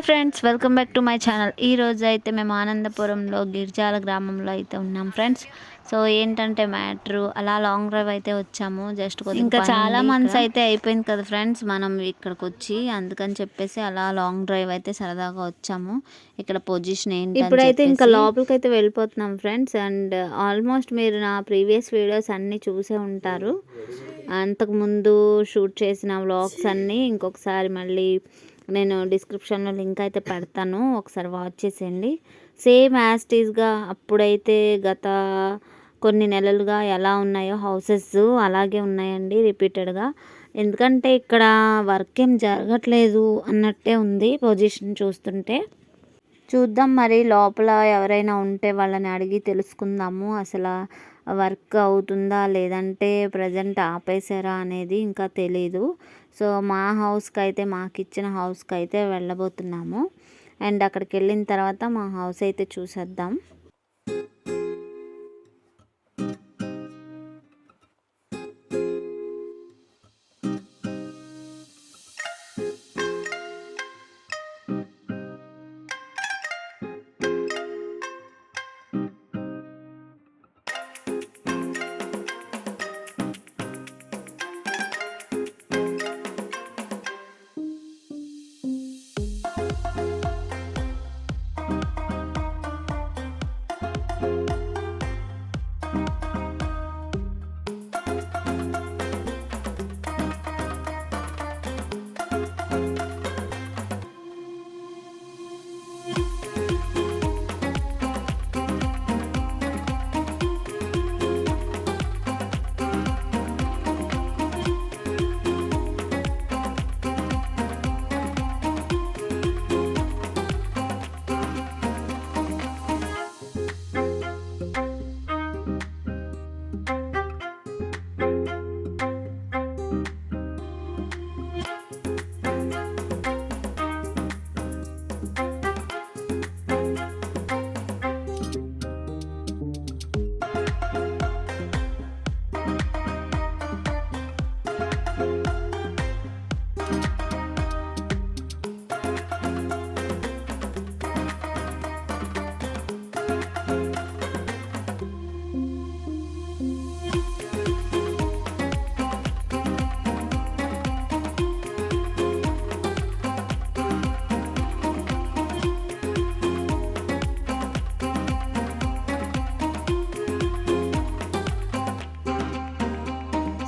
Hi friends welcome back to my channel. ఈ రోజు అయితే మేము ఆనందపురంలో గిరిజాల గ్రామంలో అయితే ఉన్నాం ఫ్రెండ్స్. సో ఏంటంటే మ్యాటర్ అలా లాంగ్ డ్రైవ్ అయితే వచ్చాము. జస్ట్ ఇంకా చాలా మంత్స్ అయితే అయిపోయింది కదా ఫ్రెండ్స్ మనం ఇక్కడికి వచ్చి అందుకని చెప్పేసి అలా లాంగ్ డ్రైవ్ అయితే సరదాగా వచ్చాము. ఇక్కడ పొజిషన్ ఏంటి ఇప్పుడైతే ఇంకా లోపలికి అయితే వెళ్ళిపోతున్నాం ఫ్రెండ్స్. అండ్ ఆల్మోస్ట్ మీరు నా ప్రీవియస్ వీడియోస్ అన్నీ చూసే ఉంటారు. అంతకుముందు షూట్ చేసిన వ్లాగ్స్ అన్నీ ఇంకొకసారి మళ్ళీ నేను డిస్క్రిప్షన్లో లింక్ అయితే పెడతాను. ఒకసారి వాచ్ చేసేయండి. సేమ్ యాస్టీస్గా అప్పుడైతే గత కొన్ని నెలలుగా ఎలా ఉన్నాయో హౌసెస్ అలాగే ఉన్నాయండి రిపీటెడ్గా ఎందుకంటే ఇక్కడ వర్క్ ఏం జరగట్లేదు అన్నట్టే ఉంది పొజిషన్ చూస్తుంటే. చూద్దాం మరి లోపల ఎవరైనా ఉంటే వాళ్ళని అడిగి తెలుసుకుందాము. అసలు వర్క్ అవుతుందా? లేదంటే ప్రజెంట్ ఆపేసారా అనేది ఇంకా తెలీదు. సో మా హౌస్కి అయితే మాకు ఇచ్చిన హౌస్కి అయితే వెళ్ళబోతున్నాము. అండ్ అక్కడికి వెళ్ళిన తర్వాత మా హౌస్ అయితే చూసేద్దాం.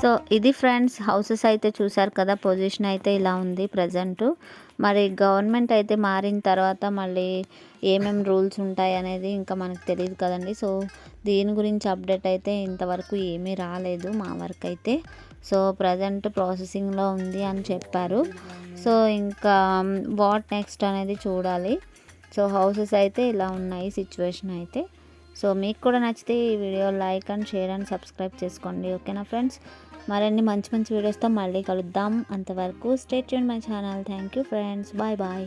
సో ఇది ఫ్రెండ్స్ హౌసెస్ అయితే చూసారు కదా పొజిషన్ అయితే ఇలా ఉంది ప్రజెంటు. మరి గవర్నమెంట్ అయితే మారిన తర్వాత మళ్ళీ ఏమేమి రూల్స్ ఉంటాయి అనేది ఇంకా మనకు తెలియదు కదండి. సో దీని గురించి అప్డేట్ అయితే ఇంతవరకు ఏమీ రాలేదు మా వరకు అయితే. సో ప్రజెంట్ ప్రాసెసింగ్లో ఉంది అని చెప్పారు. సో ఇంకా వాట్ నెక్స్ట్ అనేది చూడాలి. సో హౌసెస్ అయితే ఇలా ఉన్నాయి సిచ్యువేషన్ అయితే. సో మీకు కూడా నచ్చితే ఈ video like and share and subscribe చేసుకోండి ఓకేనా ఫ్రెండ్స్? మరిన్ని మంచి మంచి వీడియోస్తో మళ్ళీ కలుద్దాం. అంతవరకు స్టేట్ చూడండి my channel. Thank you friends. Bye bye.